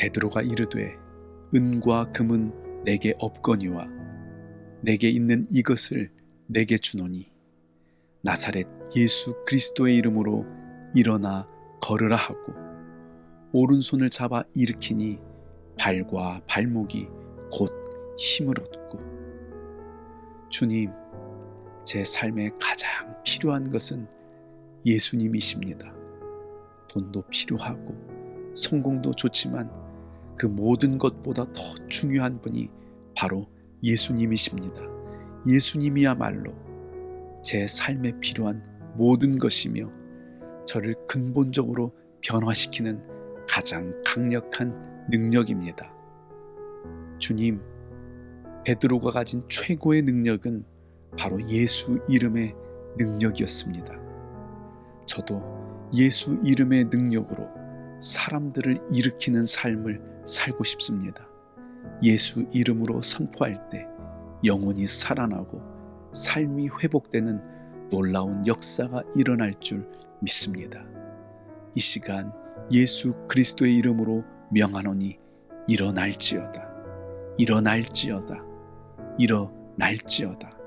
베드로가 이르되 은과 금은 내게 없거니와 내게 있는 이것을 내게 주노니 나사렛 예수 그리스도의 이름으로 일어나 걸으라 하고 오른손을 잡아 일으키니 발과 발목이 곧 힘을 얻고 주님 제 삶에 가장 필요한 것은 예수님이십니다. 돈도 필요하고 성공도 좋지만 그 모든 것보다 더 중요한 분이 바로 예수님이십니다. 예수님이야말로 제 삶에 필요한 모든 것이며 저를 근본적으로 변화시키는 가장 강력한 능력입니다. 주님, 베드로가 가진 최고의 능력은 바로 예수 이름의 능력이었습니다. 저도 예수 이름의 능력으로 사람들을 일으키는 삶을 살고 싶습니다. 예수 이름으로 선포할 때 영혼이 살아나고 삶이 회복되는 놀라운 역사가 일어날 줄 믿습니다. 이 시간 예수 그리스도의 이름으로 명하노니 일어날지어다. 일어날지어다. 일어날지어다.